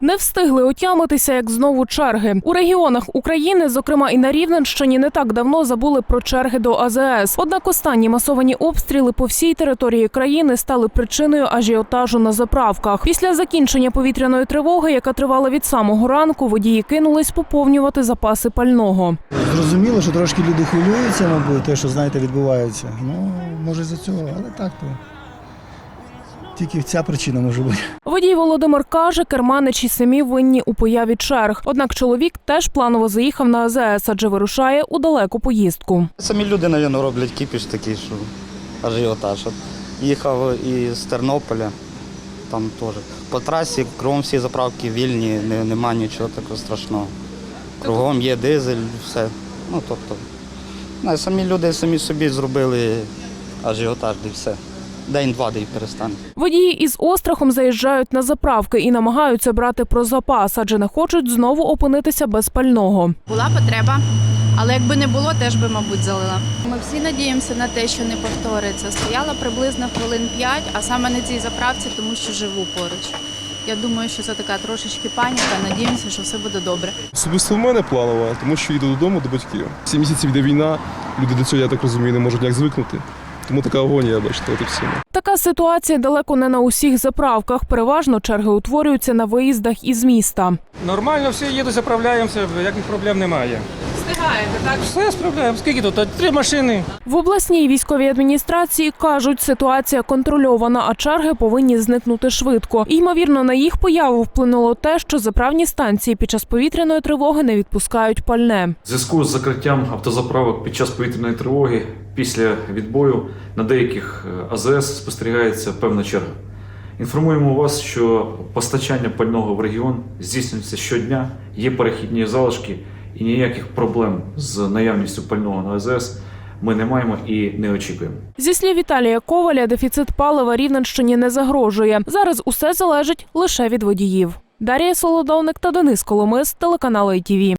Не встигли отямитися, як знову черги. У регіонах України, зокрема і на Рівненщині, не так давно забули про черги до АЗС. Однак останні масовані обстріли по всій території країни стали причиною ажіотажу на заправках. Після закінчення повітряної тривоги, яка тривала від самого ранку, водії кинулись поповнювати запаси пального. Зрозуміло, що трошки люди хвилюються, мабуть, те, що знаєте, відбувається. Ну, може за цього, але так то. Тільки ця причина може бути. Водій Володимир каже, керманичі самі винні у появі черг. Однак чоловік теж планово заїхав на АЗС, адже вирушає у далеку поїздку. Самі люди, мабуть, роблять кіпіш такий, що ажіотаж. От Їхав із Тернополя, там теж. По трасі кругом всі заправки вільні, нема нічого такого страшного. Кругом є дизель, все. Ну, тобто, самі люди самі собі зробили ажіотаж, і все. День-два, де перестане. Водії із острахом заїжджають на заправки і намагаються брати про запас, адже не хочуть знову опинитися без пального. Була потреба, але якби не було, теж би, мабуть, залила. Ми всі надіємося на те, що не повториться. Стояла приблизно хвилин 5, а саме на цій заправці, тому що живу поруч. Я думаю, що це така трошечки паніка. Надіємося, що все буде добре. Особисто в мене планова, тому що їду додому до батьків. Сім місяців йде війна, люди до цього, я так розумію, не можуть ніяк звикнути. Тому така агонія, бачите, от і все. Така ситуація далеко не на усіх заправках. Переважно черги утворюються на виїздах із міста. Нормально, всі їду, заправляємося, яких проблем немає. Встигаєте, так? Все справляємо. Скільки тут? Три машини. В обласній військовій адміністрації кажуть, ситуація контрольована, а черги повинні зникнути швидко. І, ймовірно, на їх появу вплинуло те, що заправні станції під час повітряної тривоги не відпускають пальне. В зв'язку з закриттям автозаправок під час повітряної тривоги після відбою на деяких е, АЗС спостерігається певна черга. Інформуємо вас, що постачання пального в регіон здійснюється щодня, є перехідні залишки і ніяких проблем з наявністю пального на АЗС ми не маємо і не очікуємо. Зі слів Віталія Коваля, дефіцит палива Рівненщині не загрожує. Зараз усе залежить лише від водіїв. Дарія Солодовник та Денис Коломис, телеканал ITV.